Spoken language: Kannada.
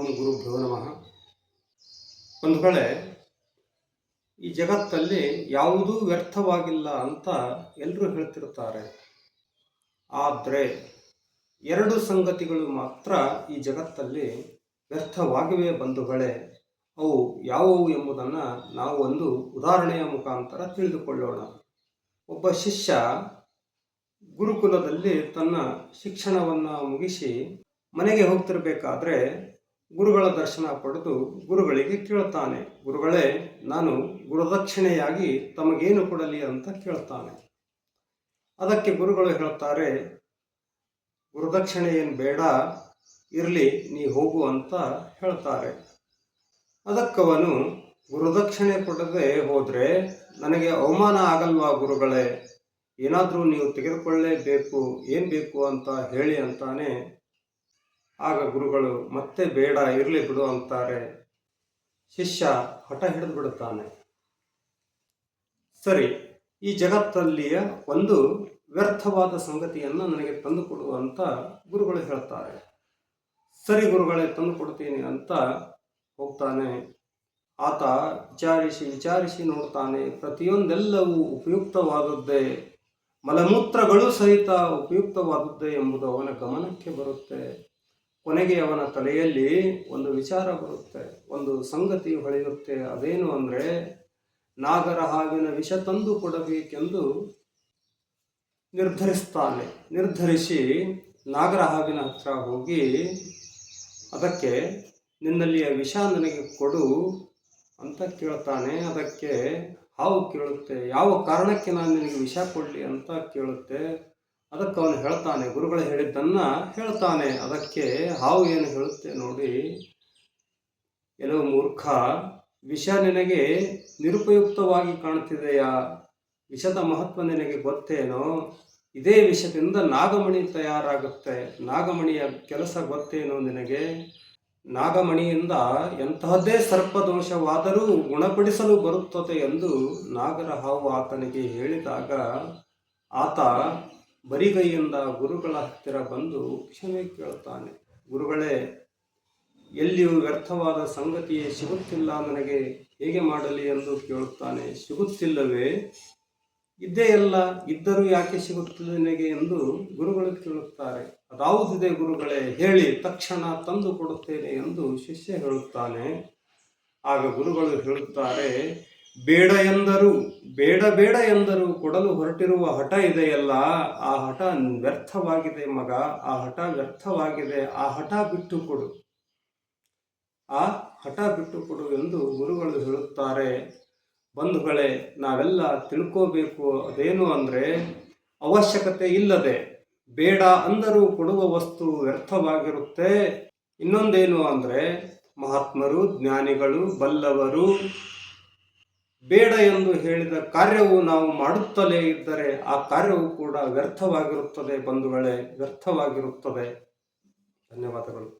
ಓಂ ಗುರುಭ್ಯೋ ನಮಃ. ಬಂಧುಗಳೇ ಈ ಜಗತ್ತಲ್ಲಿ ಯಾವುದೂ ವ್ಯರ್ಥವಾಗಿಲ್ಲ ಅಂತ ಎಲ್ಲರೂ ಹೇಳ್ತಿರ್ತಾರೆ. ಆದರೆ ಎರಡು ಸಂಗತಿಗಳು ಮಾತ್ರ ಈ ಜಗತ್ತಲ್ಲಿ ವ್ಯರ್ಥವಾಗಿವೆ ಬಂಧುಗಳೇ ಅವು ಯಾವುವು ಎಂಬುದನ್ನು ನಾವು ಒಂದು ಉದಾಹರಣೆಯ ಮುಖಾಂತರ ತಿಳಿದುಕೊಳ್ಳೋಣ. ಒಬ್ಬ ಶಿಷ್ಯ ಗುರುಕುಲದಲ್ಲಿ ತನ್ನ ಶಿಕ್ಷಣವನ್ನು ಮುಗಿಸಿ ಮನೆಗೆ ಹೋಗ್ತಿರ್ಬೇಕಾದ್ರೆ ಗುರುಗಳ ದರ್ಶನ ಪಡೆದು ಗುರುಗಳಿಗೆ ಕೇಳ್ತಾನೆ. ಗುರುಗಳೇ, ನಾನು ಗುರುದಕ್ಷಿಣೆಯಾಗಿ ತಮಗೇನು ಕೊಡಲಿ ಅಂತ ಕೇಳ್ತಾನೆ. ಅದಕ್ಕೆ ಗುರುಗಳು ಹೇಳ್ತಾರೆ, ಗುರುದಕ್ಷಿಣೆ ಏನು ಬೇಡ, ಇರಲಿ, ನೀ ಹೋಗು ಅಂತ ಹೇಳ್ತಾರೆ. ಅದಕ್ಕವನು, ಗುರುದಕ್ಷಿಣೆ ಕೊಡದೆ ಹೋದರೆ ನನಗೆ ಅವಮಾನ ಆಗಲ್ವಾ ಗುರುಗಳೇ? ಏನಾದರೂ ನೀವು ತೆಗೆದುಕೊಳ್ಳೇಬೇಕು, ಏನು ಬೇಕು ಅಂತ ಹೇಳಿ ಅಂತಾನೆ ಆಗ ಗುರುಗಳು ಮತ್ತೆ ಬೇಡ, ಇರಲಿ ಬಿಡು ಅಂತಾರೆ. ಶಿಷ್ಯ ಹಠ ಹಿಡಿದು ಬಿಡುತ್ತಾನೆ. ಸರಿ, ಈ ಜಗತ್ತಲ್ಲಿಯ ಒಂದು ವ್ಯರ್ಥವಾದ ಸಂಗತಿಯನ್ನು ನನಗೆ ತಂದು ಕೊಡು ಅಂತ ಗುರುಗಳು ಹೇಳ್ತಾರೆ. ಸರಿ ಗುರುಗಳೇ, ತಂದು ಕೊಡ್ತೀನಿ ಅಂತ ಹೋಗ್ತಾನೆ. ಆತ ವಿಚಾರಿಸಿ ವಿಚಾರಿಸಿ ನೋಡ್ತಾನೆ, ಪ್ರತಿಯೊಂದೆಲ್ಲವೂ ಉಪಯುಕ್ತವಾದದ್ದೇ, ಮಲಮೂತ್ರಗಳು ಸಹಿತ ಉಪಯುಕ್ತವಾದದ್ದೇ ಎಂಬುದು ಅವನ ಗಮನಕ್ಕೆ ಬರುತ್ತೆ. ಕೊನೆಗೆ ಅವನ ತಲೆಯಲ್ಲಿ ಒಂದು ವಿಚಾರ ಬರುತ್ತೆ, ಒಂದು ಸಂಗತಿ ಹೊಳೆಯುತ್ತೆ. ಅದೇನು ಅಂದರೆ, ನಾಗರ ಹಾವಿನ ವಿಷ ತಂದು ಕೊಡಬೇಕೆಂದು ನಿರ್ಧರಿಸ್ತಾನೆ. ನಿರ್ಧರಿಸಿ ನಾಗರ ಹಾವಿನ ಹತ್ರ ಹೋಗಿ ಅದಕ್ಕೆ ನಿನ್ನಲ್ಲಿಯ ವಿಷ ನನಗೆ ಕೊಡು ಅಂತ ಕೇಳ್ತಾನೆ. ಅದಕ್ಕೆ ಹಾವು ಕೇಳುತ್ತೆ. ಯಾವ ಕಾರಣಕ್ಕೆ ನಾನು ನಿನಗೆ ವಿಷ ಕೊಡಲಿ ಅಂತ ಕೇಳುತ್ತೆ. ಅದಕ್ಕೆ ಅವನು ಹೇಳ್ತಾನೆ, ಗುರುಗಳು ಹೇಳಿದ್ದನ್ನ ಹೇಳ್ತಾನೆ. ಅದಕ್ಕೆ ಹಾವು ಏನು ಹೇಳುತ್ತೆ ನೋಡಿ. ಕೆಲವು ಮೂರ್ಖ, ವಿಷ ನಿನಗೆ ನಿರುಪಯುಕ್ತವಾಗಿ ಕಾಣ್ತಿದೆಯಾ? ವಿಷದ ಮಹತ್ವ ನಿನಗೆ ಗೊತ್ತೇನೋ? ಇದೇ ವಿಷದಿಂದ ನಾಗಮಣಿ ತಯಾರಾಗುತ್ತೆ. ನಾಗಮಣಿಯ ಕೆಲಸ ಗೊತ್ತೇನೋ ನಿನಗೆ? ನಾಗಮಣಿಯಿಂದ ಎಂತಹದ್ದೇ ಸರ್ಪದೋಷವಾದರೂ ಗುಣಪಡಿಸಲು ಬರುತ್ತದೆ ಎಂದು ನಾಗರ ಹಾವು ಆತನಿಗೆ ಹೇಳಿದಾಗ, ಆತ ಬರಿಗೈಯಿಂದ ಗುರುಗಳ ಹತ್ತಿರ ಬಂದು ಕ್ಷಮೆ ಕೇಳುತ್ತಾನೆ. ಗುರುಗಳೇ ಎಲ್ಲಿಯೂ ವ್ಯರ್ಥವಾದ ಸಂಗತಿಯೇ ಸಿಗುತ್ತಿಲ್ಲ, ನನಗೆ ಹೇಗೆ ಮಾಡಲಿ ಎಂದು ಕೇಳುತ್ತಾನೆ. ಸಿಗುತ್ತಿಲ್ಲವೇ? ಇದ್ದೇ ಎಲ್ಲ ಇದ್ದರೂ ಯಾಕೆ ಸಿಗುತ್ತಿಲ್ಲ ನನಗೆ ಎಂದು ಗುರುಗಳು ಕೇಳುತ್ತಾರೆ. ಅದಾವುದಿದೆ ಗುರುಗಳೇ, ಹೇಳಿ, ತಕ್ಷಣ ತಂದು ಕೊಡುತ್ತೇನೆ ಎಂದು ಶಿಷ್ಯ ಹೇಳುತ್ತಾನೆ. ಆಗ ಗುರುಗಳು ಹೇಳುತ್ತಾರೆ ಬೇಡ ಎಂದರು, ಬೇಡ ಬೇಡ ಎಂದರು ಕೊಡಲು ಹೊರಟಿರುವ ಹಠ ಇದೆಯಲ್ಲ? ಆ ಹಠ ವ್ಯರ್ಥವಾಗಿದೆ ಮಗ, ಆ ಹಠ ವ್ಯರ್ಥವಾಗಿದೆ, ಆ ಹಠ ಬಿಟ್ಟು ಕೊಡು. ಆ ಹಠ ಬಿಟ್ಟು ಕೊಡು ಎಂದು ಗುರುಗಳು ಹೇಳುತ್ತಾರೆ. ಬಂಧುಗಳೇ, ನಾವೆಲ್ಲ ತಿಳ್ಕೋಬೇಕು. ಅದೇನು ಅಂದರೆ, ಅವಶ್ಯಕತೆ ಇಲ್ಲದೆ, ಬೇಡ ಅಂದರೂ ಕೊಡುವ ವಸ್ತು ವ್ಯರ್ಥವಾಗಿರುತ್ತೆ. ಇನ್ನೊಂದೇನು ಅಂದರೆ, ಮಹಾತ್ಮರು, ಜ್ಞಾನಿಗಳು, ಬಲ್ಲವರು ಬೇಡ ಎಂದು ಹೇಳಿದ ಕಾರ್ಯವು ನಾವು ಮಾಡುತ್ತಲೇ ಇದ್ದರೆ ಆ ಕಾರ್ಯವು ಕೂಡ ವ್ಯರ್ಥವಾಗಿರುತ್ತದೆ ಬಂಧುಗಳೇ ವ್ಯರ್ಥವಾಗಿರುತ್ತದೆ. ಧನ್ಯವಾದಗಳು.